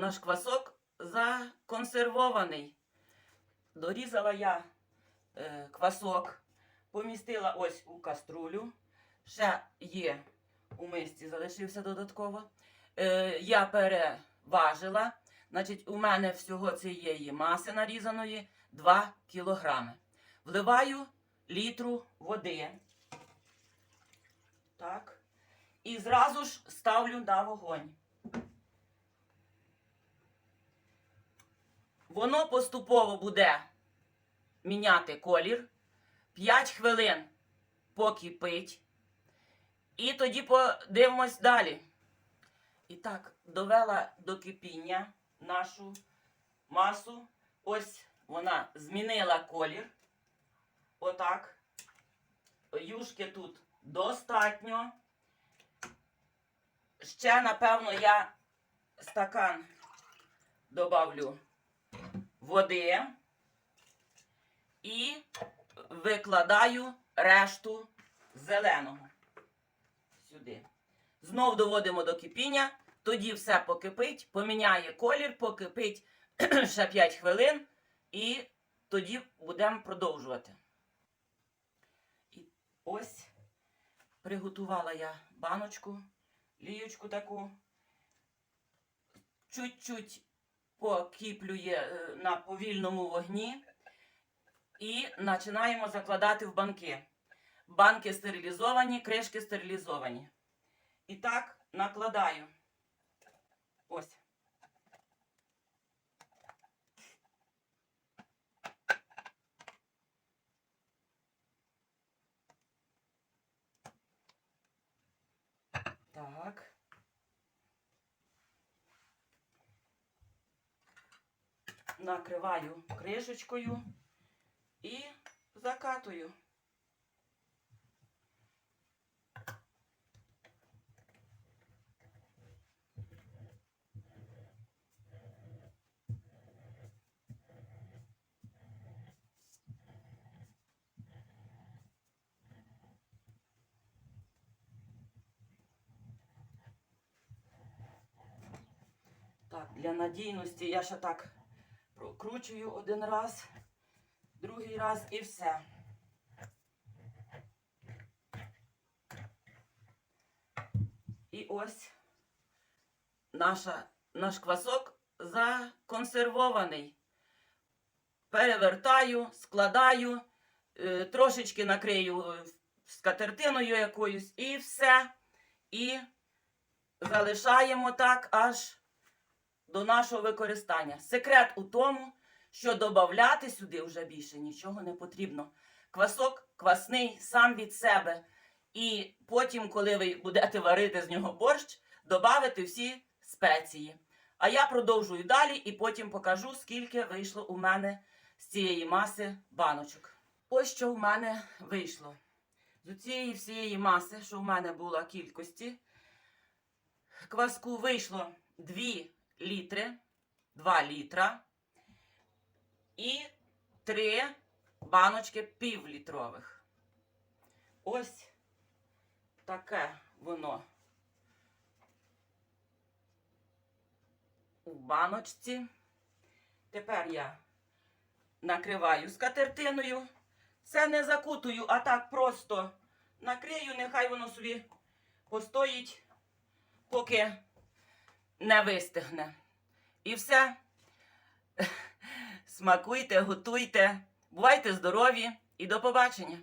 наш квасок законсервований. Дорізала я е, квасок, помістила ось у каструлю. Ще є у мисці, залишився додатково. Е, я переважила. Значить, у мене всього цієї маси нарізаної 2 кілограми. Вливаю літру води. Так. І зразу ж ставлю на вогонь. Воно поступово буде міняти колір. 5 хвилин покипить. І тоді подивимось далі. І так, довела до кипіння нашу масу. Ось вона змінила колір. Отак. Юшки тут достатньо. Ще, напевно, я стакан добавлю води і викладаю решту зеленого сюди. Знов доводимо до кипіння, тоді все покипить, поміняє колір, покипить ще 5 хвилин, і тоді будемо продовжувати. І ось приготувала я баночку, ліючку таку. Чуть-чуть покіплює е, на повільному вогні. І починаємо закладати в банки. Банки стерилізовані, кришки стерилізовані. І так накладаю. Ось. Так. Накриваю кришечкою і закатую. Так, для надійності я ще так прокручую один раз, другий раз і все. І ось наша, наш квасок законсервований. Перевертаю, складаю, е, трошечки накрию е, скатертиною якоюсь і все. І залишаємо так аж до нашого використання. Секрет у тому, що додати сюди вже більше нічого не потрібно. Квасок квасний сам від себе. І потім, коли ви будете варити з нього борщ, додати всі спеції. А я продовжую далі і потім покажу, скільки вийшло у мене з цієї маси баночок. Ось що в мене вийшло. З цієї всієї маси, що в мене була кількості, кваску вийшло 2 літри, 2 літра і 3 баночки півлітрових. Ось таке воно у баночці. Тепер я накриваю скатертиною. Це не закутую, а так просто накрию, нехай воно собі постоїть, поки не вистигне. І все. Смакуйте, готуйте, бувайте здорові і до побачення!